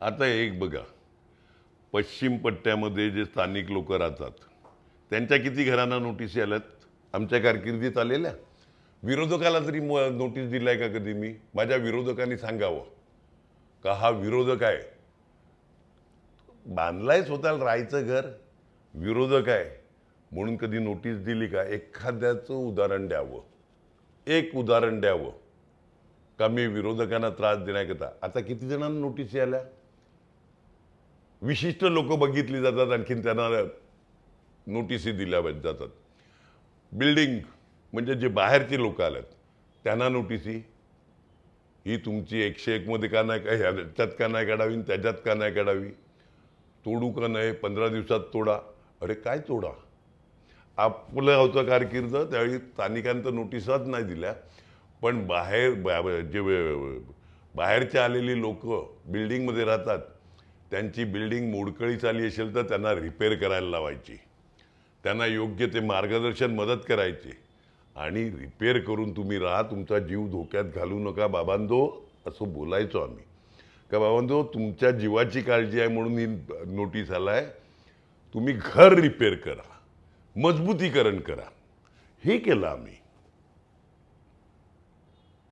आता एक बघा पश्चिम पट्ट्यामध्ये जे स्थानिक लोक राहतात त्यांच्या किती घरांना नोटीसी आल्यात? आमच्या कारकिर्दीत आलेल्या? विरोधकाला तरी म- नोटीस दिलाय का कधी मी? माझ्या विरोधकांनी सांगावं. का हा विरोधक आहे? बांधलाय स्वतःला राहायचं घर? विरोधक आहे. म्हणून कधी नोटीस दिली का? एखाद्याचं उदाहरण द्यावं. एक उदाहरण द्यावं. का मी विरोधकांना त्रास देण्याकरता आता किती जणांना नोटीस आल्या? विशिष्ट लोक बघितली जातात आणखीन त्यांना नोटिसी दिल्या जातात. बिल्डिंग म्हणजे जे बाहेरचे लोक आलेत त्यांना नोटिसी ही तुमची एकशे एकमध्ये का नाही का ह्याच्यात का नाही काढावी त्याच्यात का नाही काढावी? तोडू का नाही पंधरा दिवसात तोडा. अरे काय तोडा? आपलं होतं कारकीर्द त्यावेळी स्थानिकांचं नोटिसाच नाही दिल्या. पण बाहेर जे बाहेरचे आलेली लोक बिल्डिंगमध्ये राहतात त्यांची बिल्डिंग मोडकळी चाली असेल तर त्यांना रिपेअर करायला लावायची. त्यांना योग्य ते मार्गदर्शन मदत करायची. आणि रिपेअर करून तुम्ही राहा तुमचा जीव धोक्यात घालू नका बाबांदो असं बोलायचो आम्ही. का बाबांदो तुमच्या जीवाची काळजी आहे म्हणून ही नोटीस आलाय. तुम्ही घर रिपेअर करा. मजबूतीकरण करा. हे केलं आम्ही.